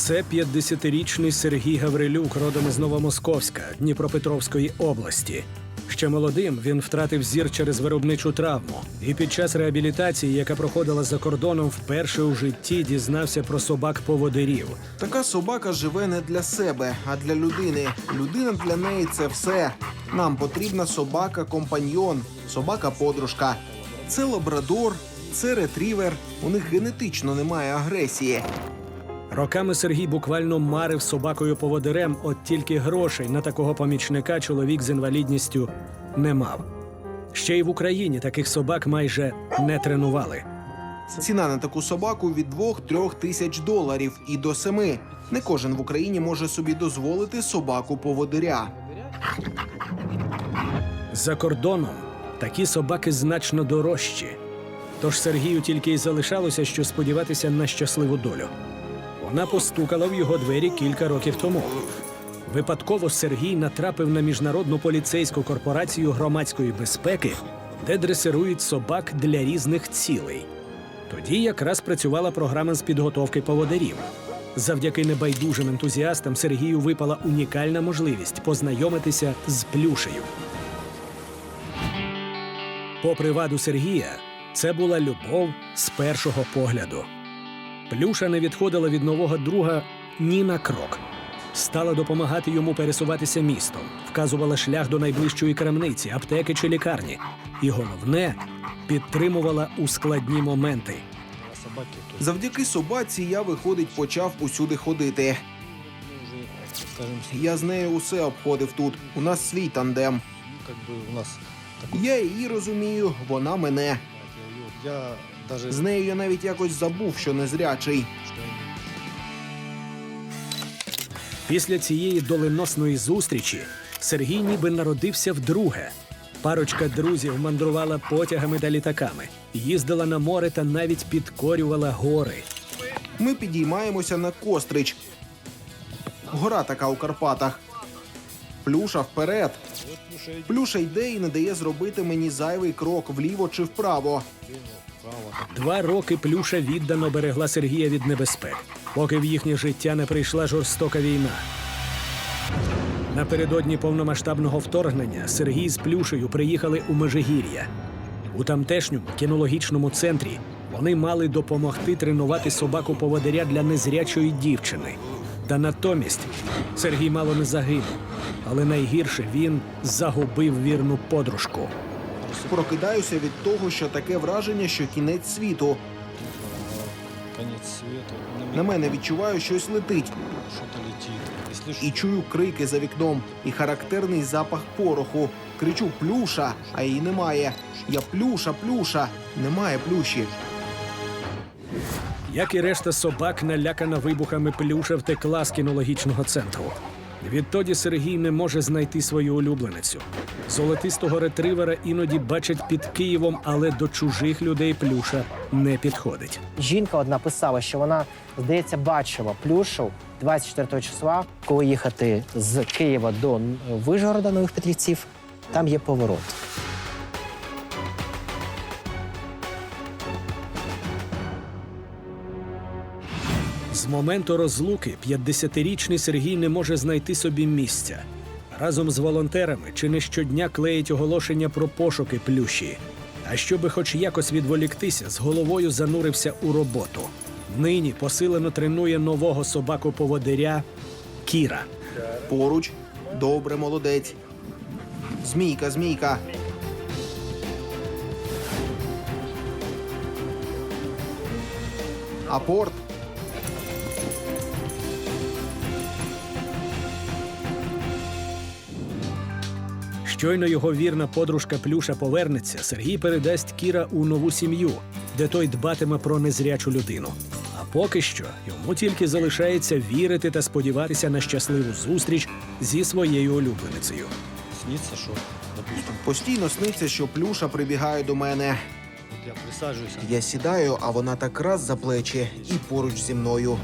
Це 50-річний Сергій Гаврилюк, родом із Новомосковська Дніпропетровської області. Ще молодим він втратив зір через виробничу травму, і під час реабілітації, яка проходила за кордоном, вперше у житті дізнався про собак-поводирів. Така собака живе не для себе, а для людини. Людина для неї це все. Нам потрібна собака-компаньйон, собака-подружка. Це лабрадор, це ретрівер. У них генетично немає агресії. Роками Сергій буквально марив собакою поводирем, от тільки грошей на такого помічника чоловік з інвалідністю не мав. Ще й в Україні таких собак майже не тренували. Ціна на таку собаку від 2-3 тисяч доларів і до 7. Не кожен в Україні може собі дозволити собаку-поводиря. За кордоном такі собаки значно дорожчі. Тож Сергію тільки й залишалося, що сподіватися на щасливу долю. Вона постукала в його двері кілька років тому. Випадково Сергій натрапив на міжнародну поліцейську корпорацію громадської безпеки, де дресирують собак для різних цілей. Тоді якраз працювала програма з підготовки поводирів. Завдяки небайдужим ентузіастам Сергію випала унікальна можливість познайомитися з плюшею. Попри ваду Сергія, це була любов з першого погляду. Плюша не відходила від нового друга ні на крок. Стала допомагати йому пересуватися містом, вказувала шлях до найближчої крамниці, аптеки чи лікарні. І головне, підтримувала у складні моменти. собаки, то Завдяки собаці я, виходить, почав усюди ходити. ну, Я з нею усе обходив тут. У нас свій тандем. как у нас такой Я її розумію, вона мене. З нею я навіть якось забув, що незрячий. Після цієї доленосної зустрічі Сергій ніби народився вдруге. Парочка друзів мандрувала потягами та літаками, їздила на море та навіть підкорювала гори. Ми підіймаємося на Кострич. Гора така у Карпатах. Плюша вперед. Плюша йде і не дає зробити мені зайвий крок вліво чи вправо. Два роки плюша віддано берегла Сергія від небезпек, поки в їхнє життя не прийшла жорстока війна. Напередодні повномасштабного вторгнення Сергій з Плюшею приїхали у Межигір'я. У тамтешньому кінологічному центрі вони мали допомогти тренувати собаку поводиря для незрячої дівчини. Та натомість Сергій мало не загинув, але найгірше він загубив вірну подружку. Прокидаюся від того, що таке враження, що кінець світу. Конец света. На, мене відчуваю, щось летить. І чую крики за вікном, і характерний запах пороху. Кричу плюша, а її немає. Я плюша, плюша, немає плюші. Як і решта собак, налякана вибухами плюша втекла з кінологічного центру. Відтоді Сергій не може знайти свою улюбленицю. Золотистого ретривера іноді бачать під Києвом, але до чужих людей плюша не підходить. Жінка одна писала, що вона, здається, бачила плюшу 24 числа, коли їхати з Києва до Вижгорода Нових Петрівців. Там є поворот. З моменту розлуки 50-річний Сергій не може знайти собі місця. Разом з волонтерами чи не щодня клеїть оголошення про пошуки плющі. А щоби хоч якось відволіктися, з головою занурився у роботу. Нині посилено тренує нового собаку-поводиря Кіра. Поруч. Добре, молодець. Змійка, змійка. Апорт. Щойно його вірна подружка Плюша повернеться, Сергій передасть Кіра у нову сім'ю, де той дбатиме про незрячу людину. А поки що йому тільки залишається вірити та сподіватися на щасливу зустріч зі своєю улюбленицею. снится, что, допустим, Постійно сниться, що плюша прибігає до мене. я она Я сідаю, а вона так раз за плечі і поруч зі мною.